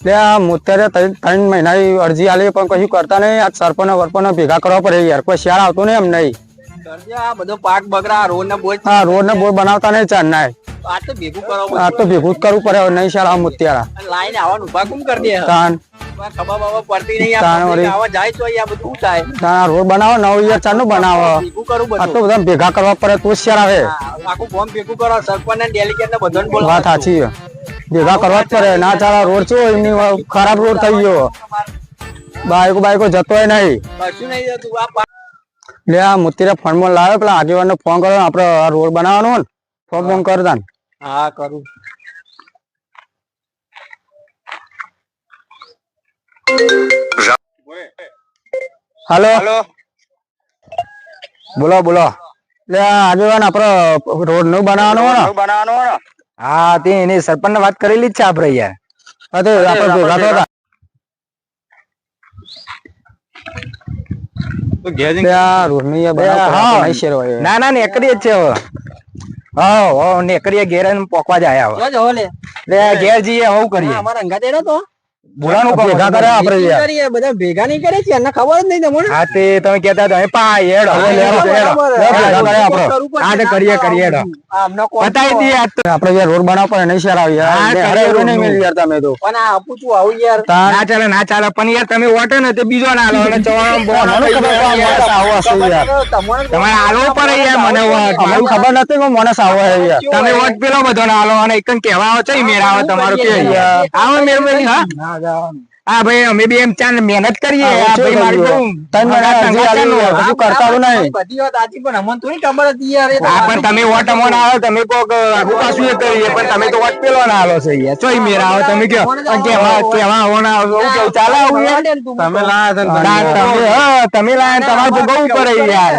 એટલે આ મોત્યારે ત્રણ મહિના અરજી આલી પણ કશું કરતા નહીં. આ સરપંચ વરપંચ ભેગા કરવા પડે યાર. કોઈ શિયાળ આવતું નહીં એમ નહીં. આ બધો પાક બગડા રોડ ને બોજ આ રોડ ને બોર્ડ બનાવતા નહીં ચાર આ તો ભેગું કરવું પડે. નહીં શાળા મોતિયાળા. લાઈન આવવાનું. ઊભા કેમ કરી દે? તાન ખબર બબર પડતી નહીં. આ તાણ public વળી. આવા જાય તો આ બધું થાય? તાન રોડ બનાવો નવ યાર ચાર બનાવો. ભેગું કરું આ તો બધા ભેગા કરવા પડે તો જ શિયાળ આવે. આખું ફોર્મ ભેગું કરો સરપંચ ને ડેલિગેટ ને બધાને વાત બોલાવો સાચી છે. ભેગા કરવા જ પડે. ના ચાલે રોડ છો એમની ખરાબ રોડ થઈ ગયો. બાઈકો બાઈકો જતોય નહીં. લે આ મોતીરા ફોનમાં લાવે પેલા આગેવાન ફોન કરો આપડે રોડ બનાવવાનો ને ફોન ફોન કર હા કરું. હાલો. હાલો. બોલો બોલો. લે આગેવાન આપડે રોડનું. બનાવવાનો બનાવવાનો હા તે એની સરપંચ વાત કરેલી જ છે આપડે યાર હા તે ની યાર ના ના નેકરી જ છે હવે. હા હો નેકરીએ ઘેર ને પોકવા જ આયા હવે. જો જો લે. લે ઘેર જઈએ હું કરીએ. અમારા અંગા તેડો તો. બોલાનું ભેગા કરે આપડે કરીએ બધા ભેગા નહીં કરે છે? એને ખબર જ નહીં તમને? હા તે તમે કહેતા હતા એ પા હવે લેરો, લેરો. ભેગા કરે આપડે. હા કરીએ કરીએ હેડો. બતાવી દઈએ આજ યાર રોડ બનાવવા પડે નહીં શેરાવ યાર હા, લે, કરે અરે નહીં રોડનું. યાર તમે તો. પણ આ આપું છું આવું યાર. ના ચાલે ના ચાલે. પણ યાર તમે ઓટો ને તે બીજો ના લો અને ચવાણો બોનો મને થઈ ખબર ગયો પડે યાર. આ માણસ આવો હશે યાર તમારે આલો પડે યાર મને વોટ. ખબર નથી કે હે યાર. તમે વોટ પેલો બધો ના આલો અને કેવા કહેવા આવો છે મેળ આવે તમારો કે આવો હા? Down. હા ભાઈ અમે બી એમ ચાલ મહેનત કરીએ. આ ભાઈ મારી બહુ આલી કશું કરતા નહીં. બધી વાત આજી પણ અમને થોડી ખબર હતી યાર હા પણ તમે વોટ અમોને આવો તમે કોક આગુ પાછું એ કરીએ પણ તમે તો વોટ પેલો ના આલો છે યાર ચોય મેરા આવો તમે કયો? કેવા કેવા આવો ના આવો એવું કેવું ચાલે આવું તમે લાયા હતા તમે. હા તમે લાયા તમારે તો બહુ પડે યાર.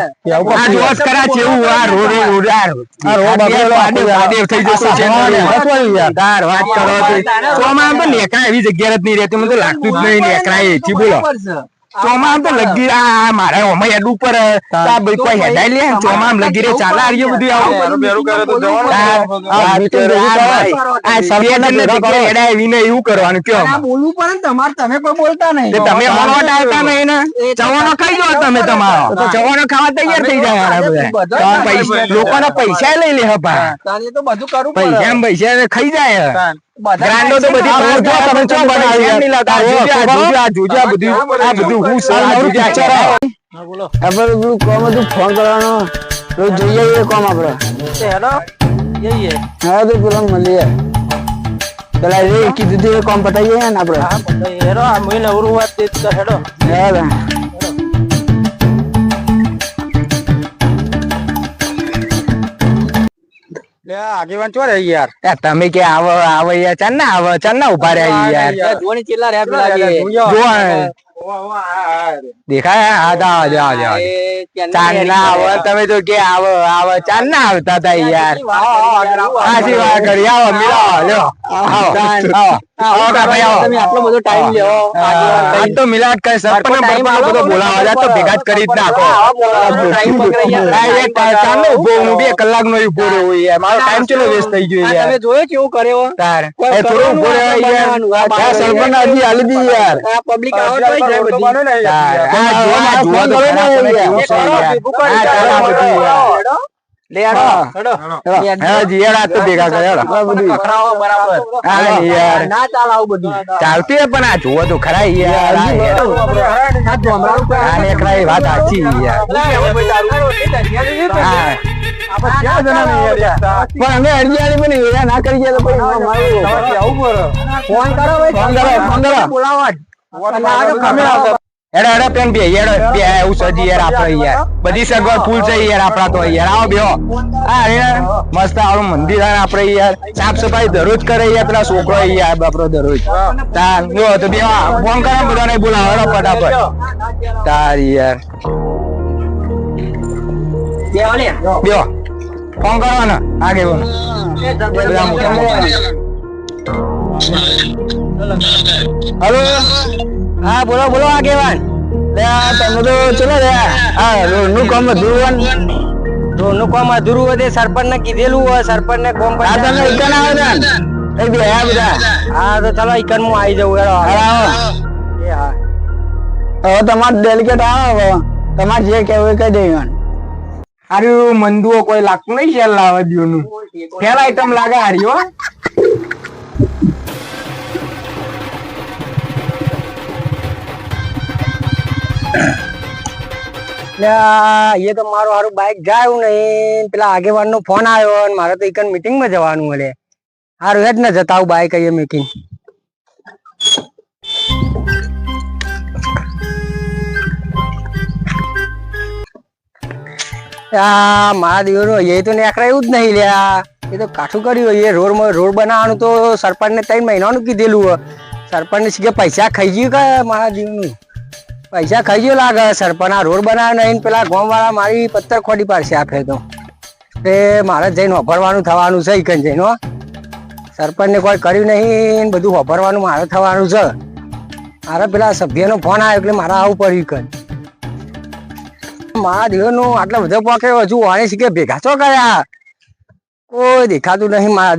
આ જોસ કરા છે એવું આ રોડે રોડ આ આ રોડ બગડેલો પાડે થઈ જશે છે યાર વાત કરો તો. ચોમાં પણ લેકા એવી જગ્યા જ નહીં રહેતી. મને તો લાગતું જ નહીં નેકરા એથી બોલો. ચોમાં તો લગી આ આ મારા ઓમાં હેડ ઉપર આ ભાઈ કોઈ હેડાઈ લે ચોમાં લગી રે ચાલે આ બધું આવું. બેરું કરે તો જવાનું. આ આ મીટિંગ ભેગી કરો. આ સભ્યને ભેગા કરો. હેડાય એવી એવું કરવાનું કયો? આ બોલવું પડે ને તમારે તમે કોઈ બોલતા નહીં. તમે આવતા નહીં ને જવાનો ખાઈ જાઓ તમે તમારો. તો ચવાનો ખાવા તૈયાર થઈ જાય આ બધા પૈસા લોકોના પૈસા લઈ લે હપા તારે તો બધું કરવું પડે. એમ પૈસા ખાઈ જાય. ગ્રાન્ડો તો બધી જો તમે ચો બનાવી. આ જોજો, આ જોજો, આ જોજો, આ બધું આ બધું હું સર આ પિક્ચર હેડો. પેલું કોમ હતું ફોન કરવાનો. પેલું જોઈએ એ કોમ આપણે. હેડો. જઈએ. હા તો પેલા મળીએ. પેલા એ કીધું એ કોમ પતાઈએ ને આપણે. હેડો. આ મહિને નવરું વાત તે તો હેડો. આગેવાન ચો યાર. તમે કે આવો આવો યાર ચાલ ના આવો ચાલ ના ઊભા રહ્યા યાર. ધોની ચેલા રહ્યા પેલા જે. દેખાય હા તો આવો આવો આવો ચાલ ના આવો તમે તો કે આવો આવો ચાલ ના આવતા તા યાર. વાત વાત કરી. આવો મિલાવો લ્યો. આટલો બધો ટાઈમ લેવો આજ તો મિલાદ કરે સરપંચ time બધો બોલાવા. જાય તો ભેગા જ કરી જ નાખો. ચાલનો ઊભો હું બે કલાક નો ઊભો રહ્યો યાર મારો ટાઈમ ચલો વેસ્ટ થઈ ગયો યાર. તમે જોયો કેવું કર્યો? તાર. એ થોડો ઊભો રહ્યો યાર. સરપંચ અરજી આલી દી યાર. આ પબ્લિક આવો તો જાય બધી આ જો આ તો યાર. આ તાર આ યાર. લે ચાલતી પણ આ જુઓ તો ખરા યાર વાત સાચી યાર પણ અમે અડિયાળી પણ એરા ના કરી ગયા તો ફોન કરો ફોન કરો, ફોન કરો. બોલાવો હેડો હેડો પેન બે હેડો બે એવું સજી યાર આપણે યાર. બધી સગવડ ફૂલ છે યાર આપડા તો યાર. આવો બેહો. હા યાર. મસ્ત આવડું મંદિર આપણે યાર. સાફ સફાઈ દરરોજ કરે યાર પેલા છોકરો યાર બાપરો દરરોજ. તાર જો તો બે ફોન કરો બધાને બોલાવો હેડો ફટાફટ. તાર યાર. બે. ફોન કરો ને આગે બોલો. હલો. હા બોલો બોલો આગેવાન. તમે તો ચલો રે. આ કામ અધૂરું રોડનું કામ અધૂરું હોય તે સરપંચને કીધેલું હોય સરપંચને કોમ આ તમે એકન આવે ને બે આ બધા. હા તો ચલો ઈકન હું આવી જાઉં હેડો હાલો, એ હા. હવે તમારે ડેલિકેટ આવે તમારે જે કહેવું કહી દેવાનું. હારું મંદુઓ કોઈ લાગતું નહીં છે લાવવા દ્યોનું ફેલ આઈટમ લાગે હારી એ તો મારું હારું બાઈક જાય નહીં. પેલા આગેવાન નો ફોન આવ્યો અને મારે તો એક મીટિંગમાં જવાનું મળે હારું જ ને જતા આવું બાઈક અહીંયા મીટિંગ મારા દિવસો એ તો નેકરાયું જ નહીં લ્યા એ તો કાઠું કર્યું એ રોડ રોડ બનાવવાનું તો સરપંચ ને ત્રણ મહિનાનું કીધેલું હે. સરપંચ ને શીખે પૈસા ખાઈ ગયું કે મારા જીવનું પૈસા ખાઈ ગયો લાગે સરપંચ આ રોડ બનાવ્યો નહીં, પેલા ગામ વાળા મારી પથ્થર ખોડી પાડશે આ તો. તે મારે જઈને વાપરવાનું થવાનું છે કઈ જઈને. સરપંચને કોઈ કર્યું નહીં બધું વાપરવાનું મારે થવાનું છે. મારે પેલા સભ્યનો ફોન આવ્યો એટલે મારે આવું પડ્યું કઈ મારા નું આટલા બધા પોકે, હજુ વાણી શીખે, ભેગા છો કર્યા? કોઈ દેખાતું નહીં મારા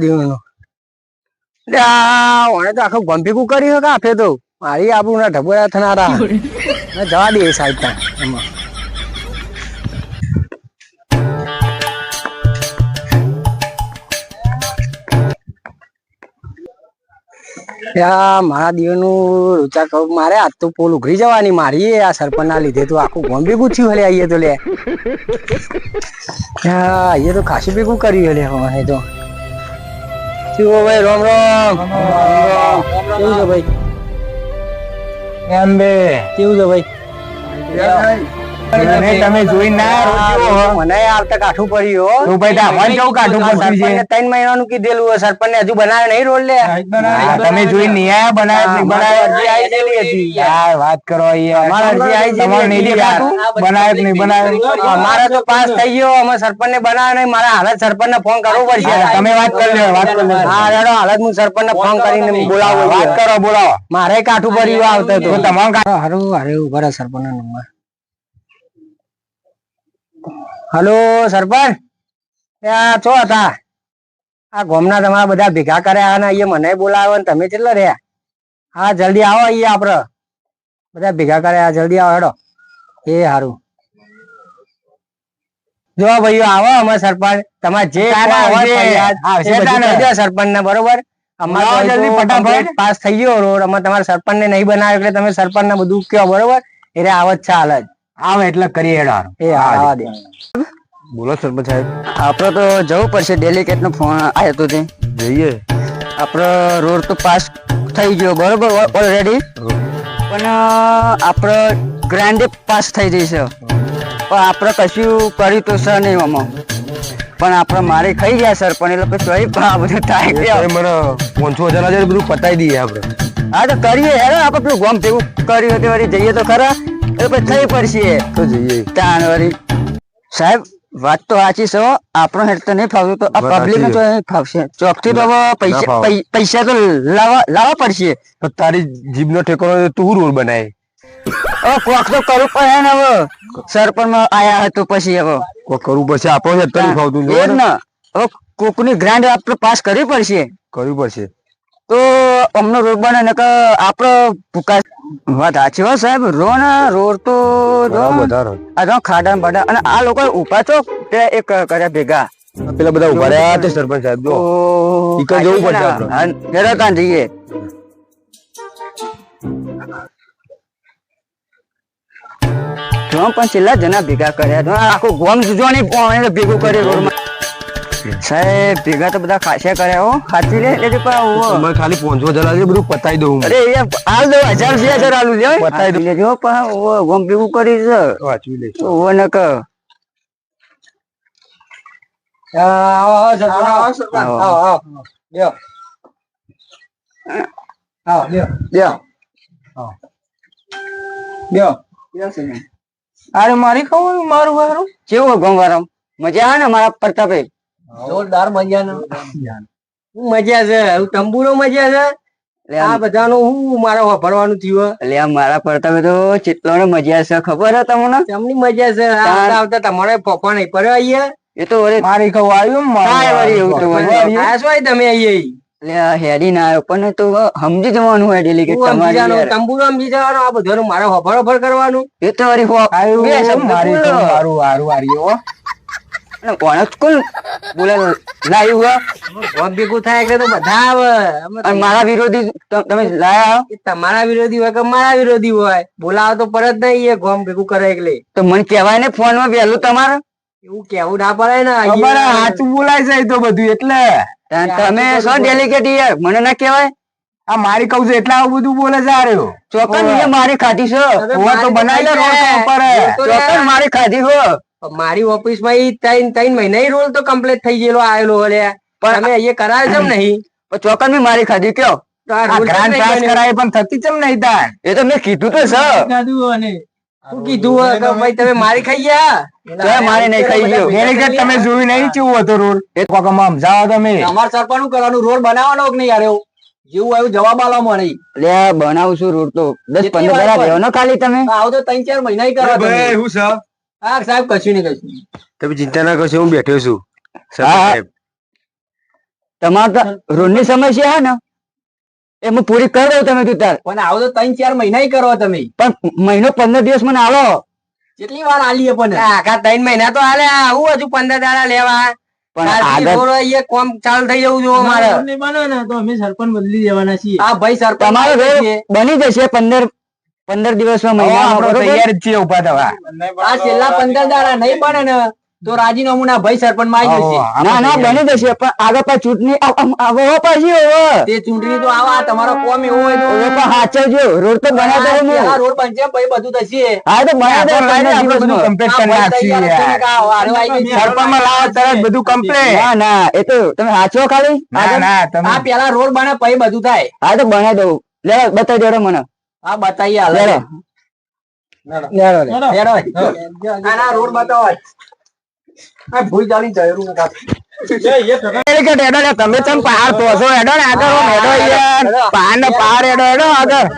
એટલે આ વાણે તો આખું ગંભીકું કર્યું કાફે તો? મારી આપણું ના થનારા. ના, જવા દે સાહેબ ત્યાં. એમાં. મારા દિવસનું રૂચા કહું, મારે આજ તો પોલ ઉઘરી જવાની, મારી આ સરપંચ ના લીધે તો આખું ગોમ ભેગું થયું હલે, આઈએ તો લે. આઈએ તો ખાસી ભેગું કર્યું હલે હવે તો. શું ભાઈ રામ રામ? કેવું છે ભાઈ? એમ બે. કેવું છે ભાઈ? તમે જોઈ ના મને આવતા કાઠું પડ્યું તો ભાઈ તારે કેવું કાઢું પડતું છે? ત્રણ મહિનાનું કીધેલું હે. હજુ બનાવ્યો નહીં રોડ લે. તમે જોઈ નહીં આયા બનાવ્યો નહીં અરજી આવી ગયેલી હતી. યાર વાત કરો અમારે અરજી આવી ગયેલી તમારે નહીં હતી. દેખાતું નહીં બનાવ્યો અમારે તો પાસ થઈ ગયો. અમે સરપંચ ને બનાવે નહીં. મારા હાલત સરપંચ ને ફોન કરવો પડશે. તમે વાત કરી લો વાત કરી લો હા રેડો હાલત હું સરપંચ ને ફોન કરીને બોલાવો વાત કરો બોલાવો મારે કાઠું પડ્યું આવતો તો તમારું હારું હારે ઊભા સરપંચ નો નંબર હલો સરપંચ. ત્યાં છો હતા? આ ગોમના તમારા બધા ભેગા કર્યા અને અહીંયા મને બોલાવ્યો ને તમે કેટલા રહ્યા? હા જલ્દી આવો અહીંયા આપડે. બધા ભેગા કર્યા જલ્દી આવો હેડો. એ હારું. જો ભાઈઓ આવો અમે સરપંચ. તમારે જે સરપંચ ને બરોબર? અમારે બોલાવો પાસ થઈ ગયો રોડ. અમે તમારા સરપંચ ને નહીં બનાવ્યો એટલે તમે સરપંચ ને બધું કયો બરોબર? એટલે આવત છે હાલ જ. આવે એટલે કરીએ એ દે બોલો સરપંચ સાહેબ. આપડે તો જવું પડશે ડેલિકેટ નો ફોન આવ્યો તો તે. જઈએ. આપણો રોડ તો પાસ થઈ ગયો બરોબર ઓલરેડી પણ આપણો ગ્રાન્ડે પાસ થઈ જશે પણ આપણે કશું કર્યું તો સર નહીં આમાં. પણ આપણે મારે ખાઈ ગયા સર પણ એ લોકો પણ આ બધું થાય ગયા. મને પાંચસો હજાર હજાર બધું પતાવી દઈએ આપણે હા તો કરીએ હેરો આપણે પેલું ગોમ ભેગું કર્યું હતું વળી જઈએ તો ખરા. એ પછી થઈ પડશે. તો જોઈએ. તાણ વળી સાહેબ વાત તો સાચી છે. આપણો હેડ તો નહીં ફાવતું તો આ પબ્લિક તો ફાવશે. ચોકથી તો પૈસા પૈસા તો લાવવા લાવવા પડશે. તો તારી જીભનો ઠેકાણો તું રોડ બનાય? હવે કોક તો કરવું પડે ને હવે. સરપંચ આયા હતો પછી હવે. કોઈ કરવું પડશે. હેડ તો નહીં ફાવતું ને. હવે કોકની ગ્રાન્ડ આપણે પાસ કરવી પડશે. કરવું પડશે. તો અમને રોડ બને ને કે આપણે ભૂકા વાત સાચી હોય સાહેબ રો ને રોડ તો. આ જો ખાડા બાડા અને આ લોકો ઊભા છો તે એક કર્યા ભેગા? પેલા બધા ઊભા રહ્યા તે સરપંચ સાહેબ જો. ઓહ, ઈ જવું પડશે આપણે. હેરા કાં જઈએ. પણ છેલ્લા જણા ભેગા કર્યા. આખું ગોમ જો ને કોણે ભેગું કરે રોડમાં. સાહેબ ભેગા તો બધા ખાસ્યા કર્યા હો. ખાતી લે એટલે પણ તમે ખાલી હજાર લાગે બધું પતાવી દઉં. અરે યાર હાલ દો હજાર બે હજાર આલુ લે બતાવી દઉં. લેજો પણ ઓહો, ગોમ ભેગું કરી છે. વાંચવી લઈશ. ઓહો ને કે આવો આવો આવો. આવો. લ્યો. આવો લ્યો. લ્યો. લ્યો. અરે મારી ખબર મારું વારું કેવું ગોમ વારમ મજા આવે ને મારા પ્રતાપે? જોરદાર મજાનો. મજા છે? હું તંબુરો મજા છે? આ બધાનો હું મારા વાપરવાનું થયું એટલે આ મારા પ્રતાપે તો ચેટલો ને મજા છે ખબર હે તમને? તેમની મજા છે? આવતા આવતા તમારે પપ્પા નહીં પર અહીંયા એ તો અરે મારી ખબર આવ્યું કાંઈ વળી એવું તો. આ શું તમે અહીંયા એટલે આ હેડી ના આવ્યો પણ તો સમજી જવાનું હોય કે તમારી જવાનું તંબુરો સમજી જવાનું આ બધું મારે હોફર હોફર કરવાનું. એ તો અરે હો- મારી મારું હારી હો. અને કોણે કોણ? બોલે લાવ્યું હોય? ગોમ ભેગું થાય એટલે તો બધા આવે. મારા વિરોધી તમે લાયા તમારા વિરોધી હોય કે મારા વિરોધી હોય? બોલાવો તો પરત નહીં એ ગોમ ભેગું કરે એટલે. તો મને કહેવાય ને ફોનમાં વહેલું તમારે? એવું કેવું ના પડે ને. હે, સાચું બોલાય છે તો બધું એટલે. તમે શું. ડેલિકેટ યાર મને ના કહેવાય? આ મારી કહું છું એટલા આવું બધું બોલે છે ચોક્કસ ચોકન મારી ખાધી છે. તો બનાવી લે રોડ ઉપર લે. મારી ખાધી હો મારી ઓફિસમાં ઈ ત્રણ ત્રણ મહિના રોલ તો કમ્પ્લીટ થઈ ગયેલો આવેલો અલ્યા પણ- તમે અહીંયા કરાવે છે નહીં. ચોકન બી મારી ખાધી કયો? તો આ આ rule ગ્રાન્ડ પાસ કરાય પણ થતી ચમ નહીં તાર? એ તો મેં કીધું તો છે. શું કીધું કે ભાઈ તમે મારી ખાઈ ગયા? તો એ મારે નહીં ખાઈ ગયો. ડેલિકેટ તમે જોયું નહીં કેવું હતું રૂલ એ સમજાવો તમે. અમાર સરપંચ કરવાનું રોલ બનાવવાનો કે નહીં યાર એવું? જેવું આવ્યું જવાબ આલો મળે લે બનાવું છું રોડ તો. દસ પંદર ખાલી તમે? આવો તો ત્રણ ચાર મહિના કરો. હું સર હા સાહેબ કશું નહીં કશું તમે ચિંતા ના કરશો હું બેઠો છું. સાહેબ. તમારે તો રોડની સમસ્યા હે ને? એ હું પૂરી કરી દઉં તમે તું તાર પણ આવો તો ત્રણ ચાર મહિના કરો તમે. પણ મહિનો પંદર દિવસ મને આવો કેટલી વાર આલીએ પણ? આખા ત્રણ મહિના તો હાલે આવું હજુ પંદર દાડા લેવા. બની જશે પંદર પંદર દિવસમાં આપણે તૈયાર જ છીએ ઊભા થવા. આ છેલ્લા પંદર દાડા નહીં પડે ને તો રાજીનામું ના ભાઈ સરપંચમાં આવી જશે. ના ના બની જશે પણ આગળ પાછી ચૂંટણી આવો પાછી હોવો તે ચૂંટણી તો આવા તમારો કોમ એવો હોય તો. પણ હાચવજો રોડ તો બનાવી દઉં આ રોડ બનશે ભાઈ બધું થશે. હા તો બનાવી દઉં આપણે બધું કમ્પ્લીટ કરી ભાઈ સરપંચ. સરપંચમાં લાવો તરત બધું કમ્પ્લીટ ના ના એ તો તમે હાચવો ખાલી. ના ના તમે આ પેલા રોડ બને પછી બધું થાય. હા તો બનાવી દઉં. લે બતાવી દેડો મને. આ બતાવીએ હાલ. આના રોડ બતાવો આ ભૂલ જાણી જરૂર નથી તમે ચમ પહાડ પહોંચો? એડો ને આગળ આમ પહાડ ને પહાડ એડો એડો આગળ.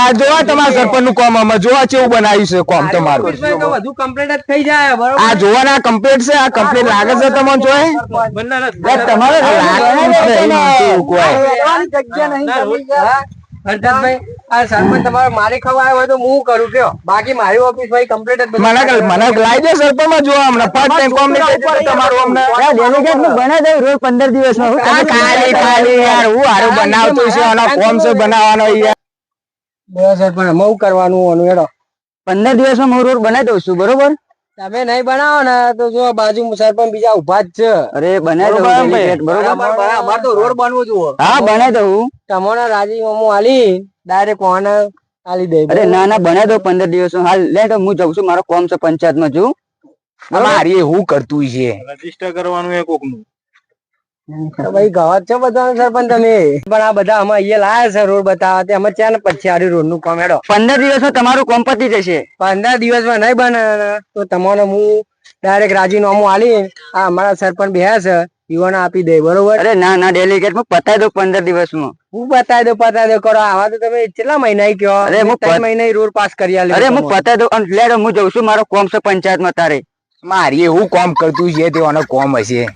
આ જોવા તમારા સરપંચનું કોમ અમે જોવા કેવું બનાવ્યું છે કોમ તમારું. બધું કમ્પ્લીટ જ થઈ જાય બરોબર? આ જોવાના કમ્પ્લીટ છે આ કમ્પ્લીટ લાગે છે તમને જોઈ? લે, તમારે લાગતું નહીં. હા? હરદાસભાઈ, આ સરપંચ તમારે મારી ખવાય હોય તો હું કરું કયો? બાકી મારી ઓફિસ ભાઈ કમ્પ્લીટ જ મને મને લાવી દે સરપંચમાં જોવા હમણાં ફર્સ્ટ ટાઈમ કોમ નહીં તમારું હમણાં લે, નું બનાવી દઉં રોડ પંદર દિવસમાં હું આ ખાલી ખાલી યાર હું હારું બનાવતું છે આનો કોમ છે બનાવવાનો યાર? બોલો સરપંચ હું કરવાનું હેડો. પંદર દિવસમાં હું રોડ બનાવી દઉં છું બરોબર? તમે નહીં બનાવો ને તો જો બાજુ સરપંચ બીજા ઊભા જ છે. અરે બનાવી દઉં બરોબર, અમારે તો રોડ બનવો જુઓ. હા બનાવી દઉં. તમને રાજી હું આલી ડાયરેક્ટ કોને આલી દે અરે ના ના બનાવી દઉં પંદર દિવસ હાલ લે તો હું જઉં છું. મારો કોમ છે પંચાયતમાં છું મારી હું કરતું છે. રજિસ્ટર કરવાનું એ કોકનું. ભાઈ ગવાત છો બધા સરપંચ તમે પણ આ બધા અમે અહીંયા લાયા છે રોડ બતાવવા તે અમે ત્યાં ને પછી આરી રોડનું કામ હેડો. પંદર દિવસમાં તમારું કોમ પતી જશે. પંદર દિવસમાં નહીં બને. તો તમારો હું ડાયરેક્ટ રાજીનામું આલી આ અમારા સરપંચ બેહ્યા છે. યુવાને આપી દે બરોબર? અરે ના ના ડેલિગેટમાં પતાવી દઉં પંદર દિવસમાં. હું બતાવી દો પતાવી દો કરો આવા તો તમે કેટલા મહિના કયો અરે હું ત્રણ મહિના રોડ પાસ કરી આલ્યો અરે હું. પતાવી દઉં અને લે હું જઉં છું મારો કોમ છે પંચાયતમાં તારે. મારી હું કોમ કરતું છે તેવાનો કોમ હશે.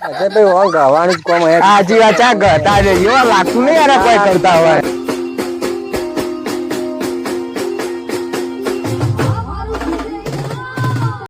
અરે ભાઈ ગવાનું જ કોમ હાજી વાત ચા ગતા એવા લાગતું નહીં યાર કોઈ કરતા હોય.